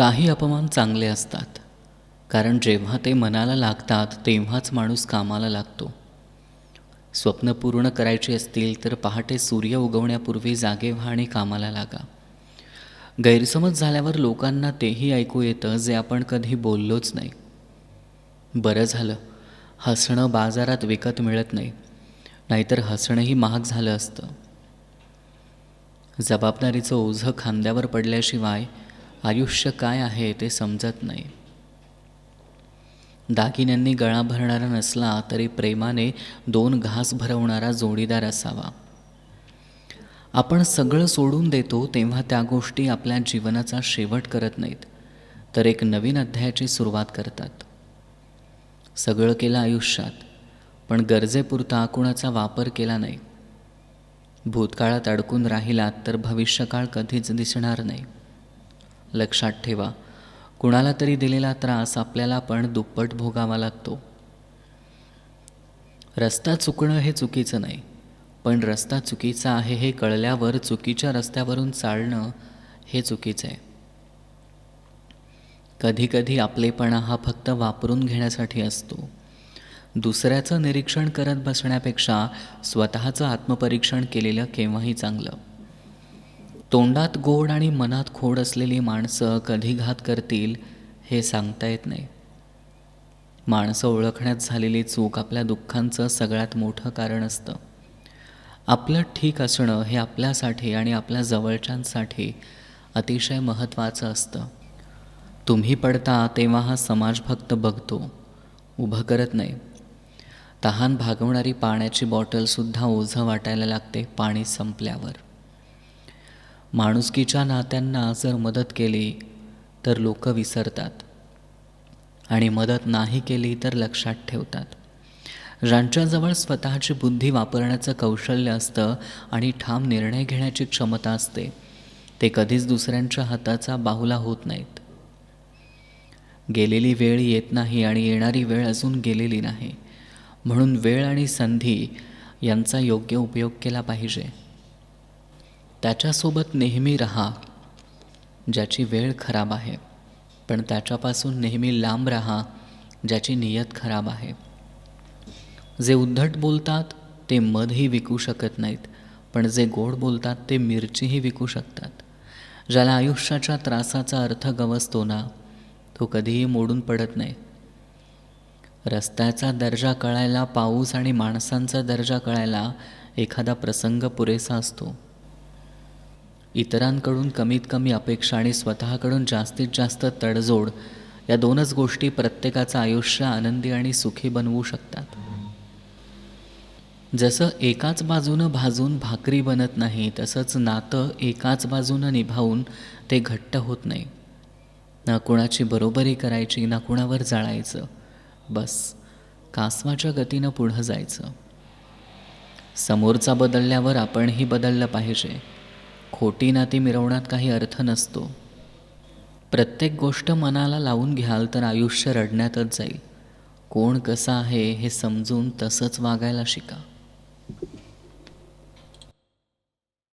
काही अपमान चांगले असतात. कारण जेव्हा ते मनाला लागतात तेव्हाच माणूस कामाला लागतो. स्वप्न पूर्ण करायची असतील तर पहाटे सूर्य उगवण्यापूर्वी जागे व्हा आणि कामाला लागा. गैरसमज झाल्यावर लोकांना तेही ऐकू येतं जे आपण कधी बोललोच नाही. बरं झालं. हसणं बाजारात विकत मिळत नाही. नाहीतर हसणंही महाग झालं असतं. जबाबदारीचं ओझं खांद्यावर पडल्याशिवाय आयुष्य काय आहे ते समजत नाही. दागिन्यांनी गळा भरणारा नसला तरी प्रेमाने दोन घास भरवणारा जोडीदार असावा. आपण सगळं सोडून देतो तेव्हा त्या गोष्टी आपल्या जीवनाचा शेवट करत नाहीत तर एक नवीन अध्यायाची सुरुवात करतात. सगळं केलं आयुष्यात पण गरजेपुरता कुणाचा वापर केला नाही. भूतकाळात अडकून राहिलात तर भविष्यकाळ कधीच दिसणार नाही. लक्षात ठेवा. कुणाला तरी दिलेला त्रास आपल्याला पण दुप्पट भोगावा लागतो. रस्ता चुकणं हे चुकीचं नाही पण रस्ता चुकीचा आहे हे कळल्यावर चुकीच्या रस्त्यावरून चालणं हे चुकीचं आहे. कधीकधी आपलेपणा हा फक्त वापरून घेण्यासाठी असतो. दुसऱ्याचं निरीक्षण करत बसण्यापेक्षा स्वतःचं आत्मपरीक्षण केलेलं केव्हाही चांगलं. तोंडात गोड आणि मनात खोड असलेली माणसं कधी घात करतील हे सांगता येत नाही. माणसं ओळखण्यात झालेली चूक आपल्या दुःखांचं सगळ्यात मोठं कारण असतं. आपलं ठीक असणं हे आपल्यासाठी आणि आपल्या जवळच्यांसाठी अतिशय महत्त्वाचं असतं. तुम्ही पडता तेव्हा हा समाज फक्त बघतो उभं करत नाही. तहान भागवणारी पाण्याची बॉटलसुद्धा ओझं वाटायला लागते पाणी संपल्यावर. माणुसकीच्या नात्यांना जर मदत केली तर लोक विसरतात. आणि मदत नाही केली तर लक्षात ठेवतात. ज्यांच्याजवळ स्वतःची बुद्धी वापरण्याचं कौशल्य असतं आणि ठाम निर्णय घेण्याची क्षमता असते ते कधीच दुसऱ्यांच्या हाताचा बाहुला होत नाहीत. गेलेली वेळ येत नाही आणि येणारी वेळ अजून गेलेली नाही. म्हणून वेळ आणि संधी यांचा योग्य उपयोग केला पाहिजे. त्याच्यासोबत नेहमी रहा ज्याची वेळ खराब आहे. पण त्याच्यापासून नेहमी लांब राहा ज्याची नियत खराब आहे. जे उद्धट बोलतात ते मधही विकू शकत नाहीत. पण जे गोड बोलतात ते मिरचीही विकू शकतात. ज्याला आयुष्याच्या त्रासाचा अर्थ गवसतो ना तो कधीही मोडून पडत नाही. रस्त्याचा दर्जा कळायला पाऊस आणि माणसांचा दर्जा कळायला एखादा प्रसंग पुरेसा असतो. इतरांकडून कमीत कमी अपेक्षा आणि स्वतःकडून जास्तीत जास्त तडजोड या दोनच गोष्टी प्रत्येकाचं आयुष्य आनंदी आणि सुखी बनवू शकतात. जसं एकाच बाजूनं भाजून भाकरी बनत नाही तसंच नातं एकाच बाजूनं निभावून ते घट्ट होत नाही. ना कुणाची बरोबरी करायची ना कुणावर जाळायचं. बस कासवाच्या गतीनं पुढं जायचं. समोरचा बदलल्यावर आपणही बदललं पाहिजे. खोटी नाती मिरवण्यात काही अर्थ नसतो. प्रत्येक गोष्ट मनाला लावून घ्याल तर आयुष्य रडण्यातच जाईल. कोण कसं आहे हे समजून तसंच वागायला शिका.